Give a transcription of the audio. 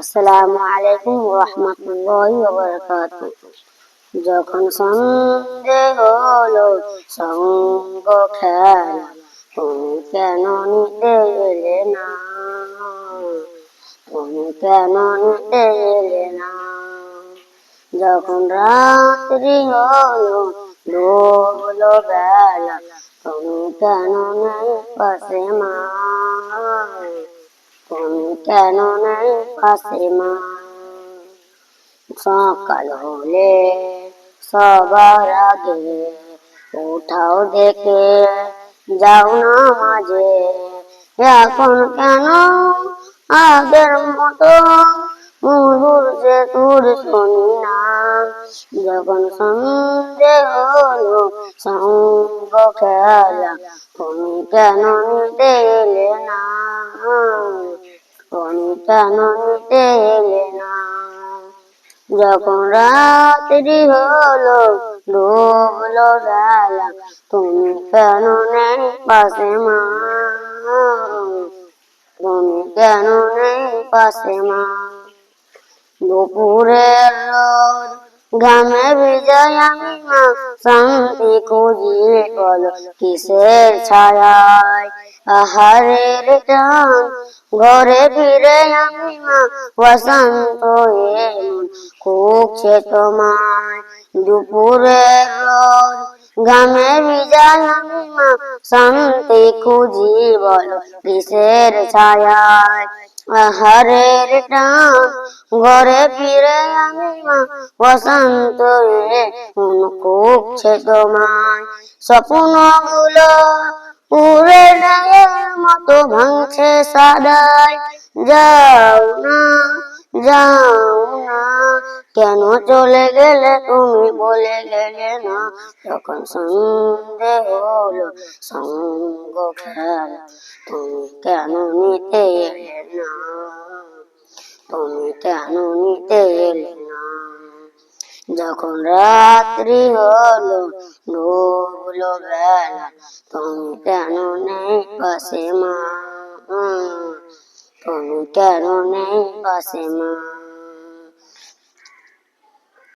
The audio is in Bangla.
আসসালামু আলাইকুম রহমতুল্লাহি যখন সন্ধে হলো, সঙ্গ খেলা, তুমি কেন নিতে এলে না? তুমি কেন নিতে এলে না? যখন রাত্রি হলো ডোবলো বেলা, তুমি কেন নেই পাশে মা? কেন নেই মা সকাল হলে সবার আগে উঠাও দেখে যাও না মাঝে। এখন কেন আগের মতো মধুর যে তোর শুনি না? যখন সন্ধে হলো সঙ্গ খেলা তুমি কেন নিতে না? নিতে এলে না? যখন রাত্রি হলো, ডুবলো বেলা, তুমি কেন নেই পাশে মা? তুমি কেন নেই পাশে মা? দুপুরের রোদ ঘামে বিজয় আমি মা শান্তি খুঁজি বল কিসের ছায়ায়? আহারের টান ঘরে ফিরে আমি মা বসন্ত এমন তোমায়। দুপুরের রোদ ঘামে বিজয় আমি মা শান্তি খুঁজি বল কিসের ছায়ায়? আহারের রাম ঘরে ফিরে আমি মা, বসন্ত করছে তোমায়। স্বপ্নগুলো পুরে ডায়ের মতো ভাঙছে সাদায় যাও না, যাও কেন চলে গেলে তুমি বলে গেলে না? যখন সন্ধে হলো, সঙ্গ খেলা, তুমি কেন নিতে এলে না? তুমি কেন নিতে এলে যখন রাত্রি হলো ডুবলো বেলা, তুমি কেন নেই পাশে মা? তুমি কেন নেই পাশে মা?